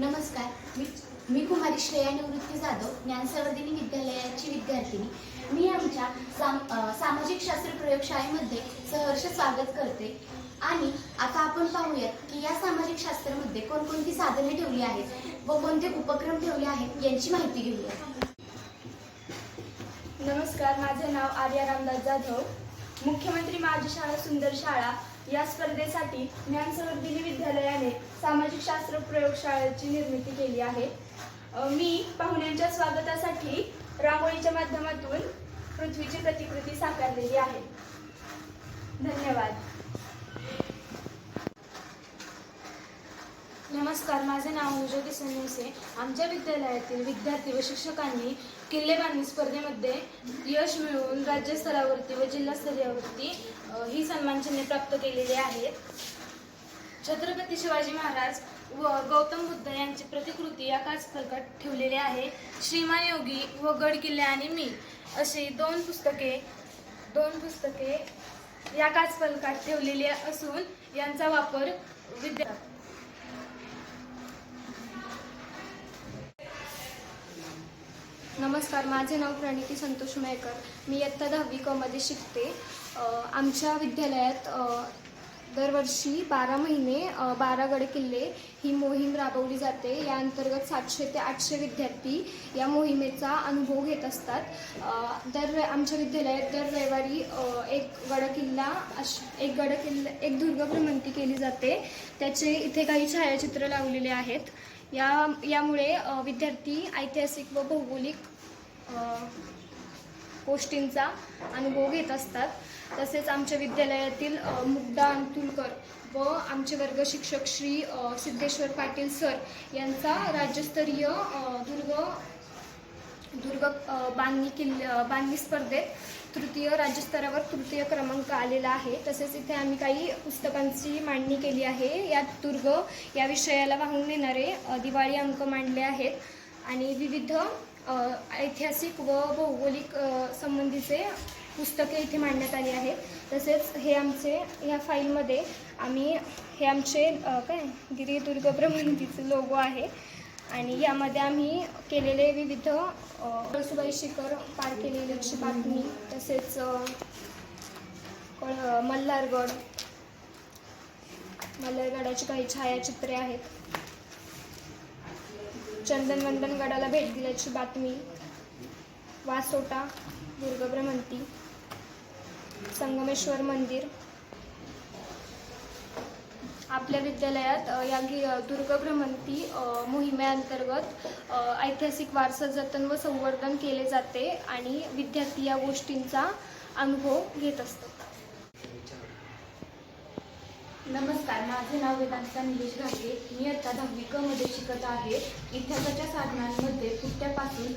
नमस्कार. मी मी कुमारी श्रेया निवृत्ती जाधव ज्ञानसंवर्धिनी विद्यालयाची विद्यार्थिनी. मी आमच्या साम सामाजिक शास्त्र प्रयोगशाळेमध्ये सहर्ष स्वागत करते. आणि आता आपण पाहूयात की या सामाजिक शास्त्रामध्ये कोणकोणती साधने ठेवली आहेत व कोणते उपक्रम ठेवले आहेत यांची माहिती घेऊया. नमस्कार माझे नाव आर्या रामदास जाधव. मुख्यमंत्री माझी शाळा सुंदर शाळा. या स्पर्धेसाठी ज्ञानसंवर्धिनी विद्यालयाने सामाजिक शास्त्र प्रयोगशाळेची निर्मिती केली आहे. मी पाहुण्यांच्या स्वागतासाठी रांगोळीच्या माध्यमातून पृथ्वीची प्रतिकृती साकारलेली आहे. धन्यवाद. नमस्कार माझे नाव अनुज्योती सन्यासे. आमच्या विद्यालयातील विद्यार्थी व शिक्षकांनी किल्ले बांधणी स्पर्धेमध्ये यश मिळवून राज्यस्तरावरती व जिल्हास्तरावरती ही सन्मानचिन्हे प्राप्त केलेली आहेत. छत्रपती शिवाजी महाराज व गौतम बुद्ध यांची प्रतिकृती या काचफलकात ठेवलेली आहे. श्रीमान योगी व गड किल्ले आणि मी अशी दोन पुस्तके दोन पुस्तके या काचफलकात ठेवलेली असून यांचा वापर विद्या नमस्कार माझे नाव प्रणिती संतोष मयकर. मी इयत्ता दहावी कमध्ये शिकते. आमच्या विद्यालयात दरवर्षी बारा महिने बारा गड किल्ले ही मोहीम राबवली जाते. या अंतर्गत सातशे ते आठशे विद्यार्थी या मोहिमेचा अनुभव घेत असतात. दर आमच्या विद्यालयात दर रविवारी एक गडकिल्ला अश एक गडकिल्ला एक दुर्ग भ्रमंती केली जाते. त्याचे इथे काही छायाचित्र लावलेले आहेत. या यामुळे विद्यार्थी ऐतिहासिक व भौगोलिक गोष्टींचा अनुभव घेत असतात. तसेच आमच्या विद्यालयातील मुग्धा अंतुलकर व आमचे वर्ग शिक्षक श्री सिद्धेश्वर पाटील सर यांचा राज्यस्तरीय दुर्ग दुर्ग बांधणी किल्ल बांधणी स्पर्धेत तृतीय राज्यस्तरावर तृतीय क्रमांक आलेला आहे. तसेच इथे आम्ही काही पुस्तकांची मांडणी केली आहे. यात दुर्ग या विषयाला वाहून नेणारे दिवाळी अंक मांडले आहेत. आणि विविध ऐतिहासिक व भौगोलिक संबंधीचे पुस्तके इथे मांडण्यात आली आहेत. तसेच हे आमचे या फाईलमध्ये आम्ही हे आमचे काय गिरिदुर्ग प्रबंधीचे लोगो आहे. आणि यामध्ये आम्ही केलेले विविध अ, कळसुबाई शिखर पार केलेली अशी बातमी तसेच कळ- मल्हारगड. मल्हारगडाची काही छायाचित्रे आहेत. चंदनवंदन गडाला भेट दिल्याची बातमी. वासोटा दुर्गभ्रमंती. संगमेश्वर मंदिर. आपल्या विद्यालयात या गि दुर्ग मोहिमेअंतर्गत ऐतिहासिक वारसा जतन व संवर्धन केले जाते आणि विद्यार्थी या गोष्टींचा अनुभव घेत असतात. नमस्कार माझे नाव वेदांता निलेश घाटे मी आता दहावी क मध्ये शिकत आहे. इतिहासाच्या साधनांमध्ये पुट्ट्यापासून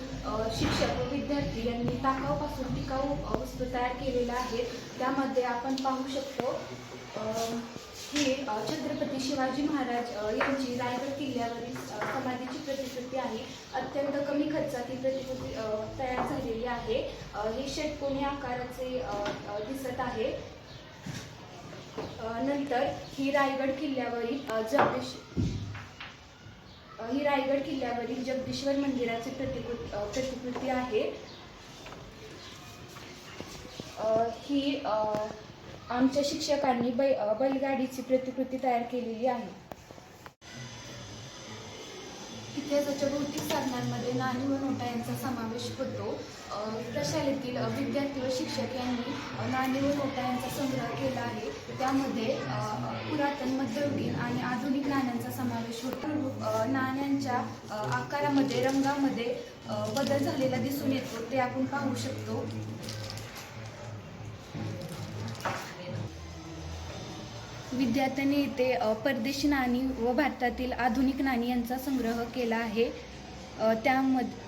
शिक्षक व विद्यार्थी यांनी टाकाऊपासून टिकाऊ वस्तू तयार केलेल्या आहेत. त्यामध्ये आपण पाहू शकतो ही छत्रपती शिवाजी महाराज यांची रायगड किल्ल्यावरील समाधीची प्रतिकृती आहे. अत्यंत कमी खर्चात ही प्रतिकृती तयार झालेली आहे. हे षटकोनी आकाराचे दिसत आहे. नंतर ही रायगड किल्ल्यावरील जगदीश ही रायगड किल्ल्यावरील जगदीश्वर मंदिराची प्रतिकृती प्रतिकृती आहे. ही आमच्या शिक्षकांनी बै बैलगाडीची प्रतिकृती तयार केलेली आहे. इतिहासाच्या भौतिक साधनांमध्ये नाणी व नोटा यांचा समावेश होतो. प्रशालेतील विद्यार्थी व शिक्षक यांनी नाणी व नोटा यांचा संग्रह केला आहे. त्यामध्ये पुरातन मध्ययुगीन आणि आधुनिक नाण्यांचा समावेश होतो. नाण्यांच्या आकारामध्ये रंगामध्ये बदल झालेला दिसून येतो. ते आपण पाहू शकतो. विद्यार्थ्यांनी इथे परदेशी नाणी व भारतातील आधुनिक नाणी यांचा संग्रह केला आहे. त्यामध्ये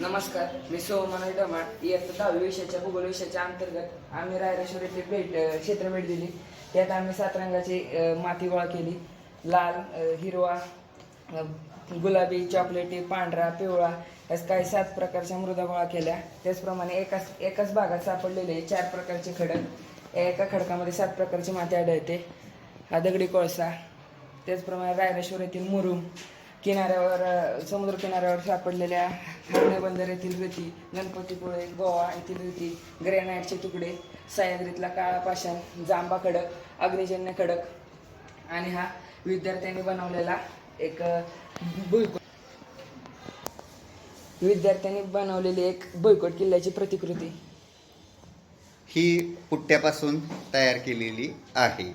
नमस्कार मी सोमनाथ डमाट इयत्ता दहावी विषयाच्या भूगोल विषयाच्या अंतर्गत आम्ही रायरेश्वर येथे भेट क्षेत्र भेट दिली. त्यात आम्ही सात रंगाची माती गोळा केली. लाल हिरवा गुलाबी चॉकलेटी पांढरा पिवळा असं काही सात प्रकारच्या मृदा गोळा केल्या. त्याचप्रमाणे एकाच एकाच भागात सापडलेले चार प्रकारचे खडक. या एका खडकामध्ये सात प्रकारची माती आढळते. हा दगडी कोळसा. त्याचप्रमाणे रायरेश्वर येथील मुरुम. किनाऱ्यावर समुद्र किनाऱ्यावर सापडलेल्या हरणे बंदर येथील रेती गणपतीपुळे गोवा येथील रेती ग्रेनाईटचे तुकडे सह्याद्रीतला काळा पाषाण जांबा खडक अग्निजन्य खडक आणि हा विद्यार्थ्यांनी बनवलेला एक भुईकोट. विद्यार्थ्यांनी बनवलेली एक भुईकोट किल्ल्याची प्रतिकृती. ही पुट्ट्यापासून तयार केलेली आहे.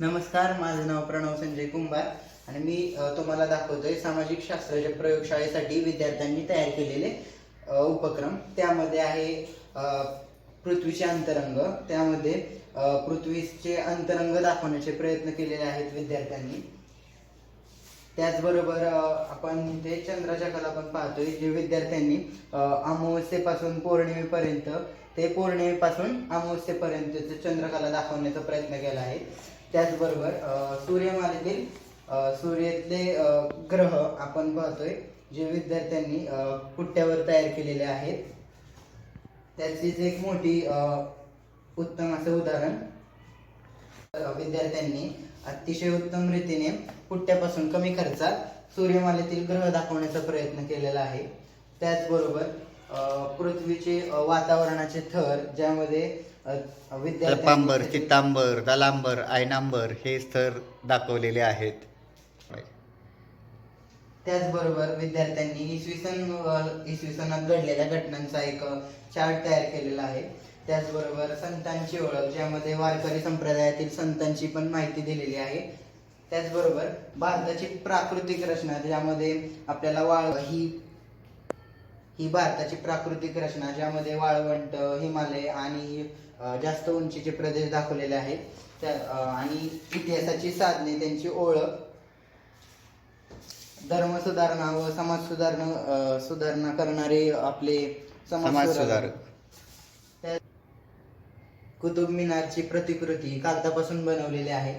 नमस्कार माझं नाव प्रणव संजय कुंभार आणि मी तुम्हाला दाखवतोय सामाजिक शास्त्राच्या प्रयोगशाळेसाठी विद्यार्थ्यांनी तयार केलेले उपक्रम. त्यामध्ये आहे अ, पृथ्वीचे अंतरंग. त्यामध्ये पृथ्वीचे अंतरंग दाखवण्याचे प्रयत्न केलेले आहेत विद्यार्थ्यांनी. त्याचबरोबर आपण ते चंद्राच्या कला पण पाहतोय जे विद्यार्थ्यांनी अमावस्येपासून पौर्णिमेपर्यंत ते पौर्णिमेपासून अमावस्येपर्यंतचे चंद्रकला दाखवण्याचा प्रयत्न केला आहे. त्याचबरोबर सूर्यमालेतील सूर्यातले ग्रह आपण पाहतोय जे विद्यार्थ्यांनी पुट्ट्यावर तयार केलेले आहेत. त्याचीच एक मोठी उत्तम असं उदाहरण विद्यार्थ्यांनी अतिशय उत्तम रीतीने पुट्ट्यापासून कमी खर्चात सूर्यमालेतील ग्रह दाखवण्याचा प्रयत्न केलेला आहे. त्याचबरोबर पृथ्वीचे वातावरणाचे थर ज्यामध्ये विद्यार्थ्यांबर चित्तांबर दलांबर आयनांबर हे स्थर दाखवलेले आहेत. त्याचबरोबर विद्यार्थ्यांनी इसवी सन इसवी सनात घडलेल्या घटनांचा एक चार्ट तयार केलेला आहे. त्याचबरोबर संतांची ओळख ज्यामध्ये वारकरी संप्रदायातील संतांची पण माहिती दिलेली आहे. त्याचबरोबर भारताची प्राकृतिक रचना ज्यामध्ये आपल्याला वाळ ही ही भारताची प्राकृतिक रचना ज्यामध्ये वाळवंट हिमालय आणि जास्त उंचीचे प्रदेश दाखवलेले आहेत. त्या आणि इतिहासाची साधने त्यांची ओळख धर्म सुधारणा व समाज सुधारणा सुधारणा करणारे आपले समाज सुधारक. कुतुब मिनारची प्रतिकृती कागदापासून बनवलेली आहे.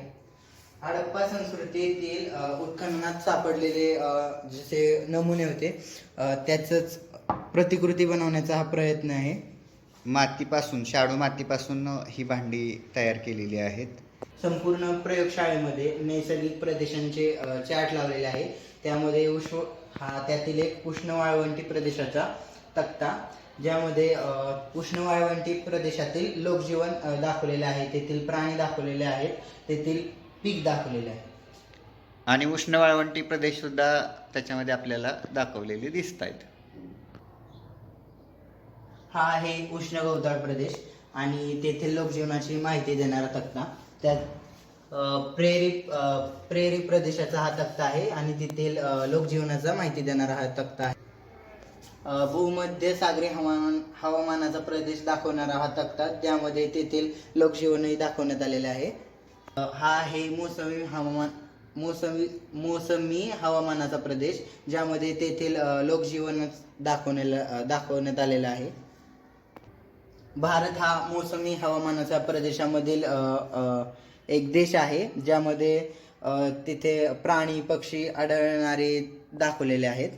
हडप्पा संस्कृतीतील उत्खननात सापडलेले जसे नमुने होते अ, त्याचंच प्रतिकृती बनवण्याचा हा प्रयत्न आहे. मातीपासून शाडू मातीपासून ही भांडी तयार केलेली आहेत. संपूर्ण प्रयोगशाळेमध्ये नैसर्गिक प्रदेशांचे चार्ट लावलेले आहे. त्यामध्ये उष्ण हा त्यातील एक उष्ण वाळवंटी प्रदेशाचा तक्ता ज्यामध्ये उष्ण वाळवंटी प्रदेशातील लोकजीवन दाखवलेले आहे. तेथील प्राणी दाखवलेले आहेत. तेथील पीक दाखवलेले आहे. आणि उष्ण वाळवंटी प्रदेश सुद्धा त्याच्यामध्ये आपल्याला दाखवलेले दिसत आहेत. हा आहे उष्ण गवताळ प्रदेश आणि तेथील लोकजीवनाची माहिती देणारा तक्ता. त्यात अ, प्रेरी प्रेरी प्रदेशाचा हा तक्ता आहे आणि तेथील लोकजीवनाचा माहिती देणारा हा तक्ता आहे. भूमध्य सागरी हवामान हवामानाचा प्रदेश दाखवणारा हा तक्ता त्यामध्ये तेथील लोकजीवनही दाखवण्यात आलेले आहे. हा आहे मोसमी हवामान मोसमी मोसमी हवामानाचा प्रदेश ज्यामध्ये तेथील लोकजीवन दाखवण्याला दाखवण्यात आलेलं आहे. भारत हा मोसमी हवामानाच्या प्रदेशामधील अं एक देश आहे ज्यामध्ये तिथे प्राणी पक्षी आढळणारे दाखवलेले आहेत.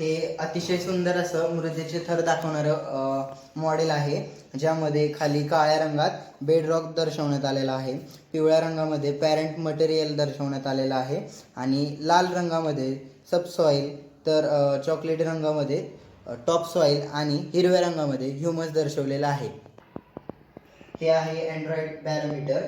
हे अतिशय सुंदर असं मृदेचे थर दाखवणारं मॉडेल आहे ज्यामध्ये खाली काळ्या रंगात बेडरॉक दर्शवण्यात आलेला आहे पिवळ्या रंगामध्ये पॅरेंट मटेरियल दर्शवण्यात आलेलं आहे आणि लाल रंगामध्ये सबसॉईल तर चॉकलेट रंगामध्ये टॉप सॉईल आणि हिरव्या रंगामध्ये ह्युमस दर्शवलेलं आहे. हे आहे अँड्रॉइड बॅरोमीटर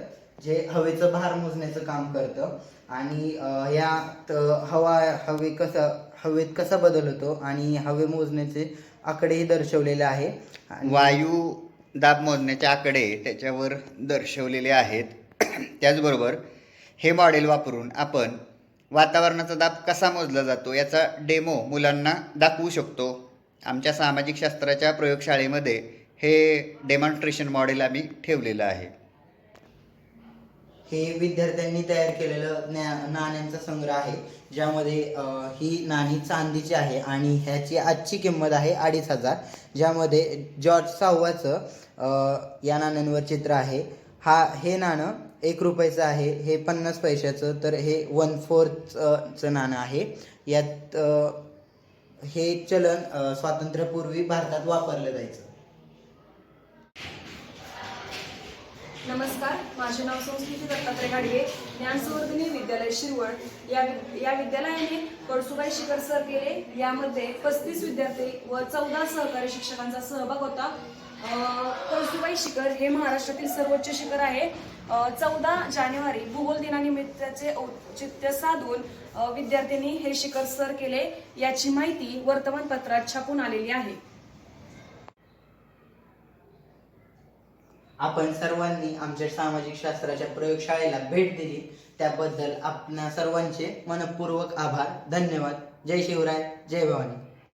जे हवेचं भार मोजण्याचं काम करतं. आणि यात हवा हवे कसं हवेत कसा बदल होतो आणि हवे मोजण्याचे आकडेही दर्शवलेले आहे. वायू दाब मोजण्याचे आकडे त्याच्यावर दर्शवलेले आहेत. त्याचबरोबर हे मॉडेल वापरून आपण वातावरणाचा दाब कसा मोजला जातो याचा डेमो मुलांना दाखवू शकतो. आमच्या सामाजिक शास्त्राच्या प्रयोगशाळेमध्ये हे डेमॉन्स्ट्रेशन मॉडेल आम्ही ठेवलेलं आहे. हे विद्यार्थ्यांनी तयार केलेलं ज्ञा- नाण्यांचा संग्रह आहे. ज्यामध्ये ही नाणी चांदीची आहे आणि ह्याची आजची किंमत आहे अडीच हजार. ज्यामध्ये जॉर्ज साव्वाचं या नाण्यांवर चित्र आहे. हा हे नाणं एक रुपयाचं आहे. हे पन्नास पैशाचं तर हे वन फोर्थचं नाणं आहे. यात हे चलन स्वातंत्र्यापूर्वी भारतात वापरलं जायचं. नमस्कार माझे नाव संस्कृती दत्तात्रय गाडगे. ज्ञानसंवर्धनी विद्यालय शिरवड या या विद्यालयाने कळसुबाई शिखर सर केले. यामध्ये पस्तीस विद्यार्थी व चौदा सहकारी शिक्षकांचा सहभाग होता. कळसुबाई शिखर हे महाराष्ट्रातील सर्वोच्च शिखर आहे. चौदा जानेवारी भूगोल दिनानिमित्ताचे औचित्य साधून विद्यार्थ्यांनी हे शिखर सर केले. याची माहिती वर्तमानपत्रात छापून आलेली आहे. आपण सर्वांनी आमच्या सामाजिक शास्त्राच्या प्रयोगशाळेला भेट दिली. त्याबद्दल आपणा सर्वांचे मनपूर्वक आभार. धन्यवाद. जय शिवराय. जय भवानी.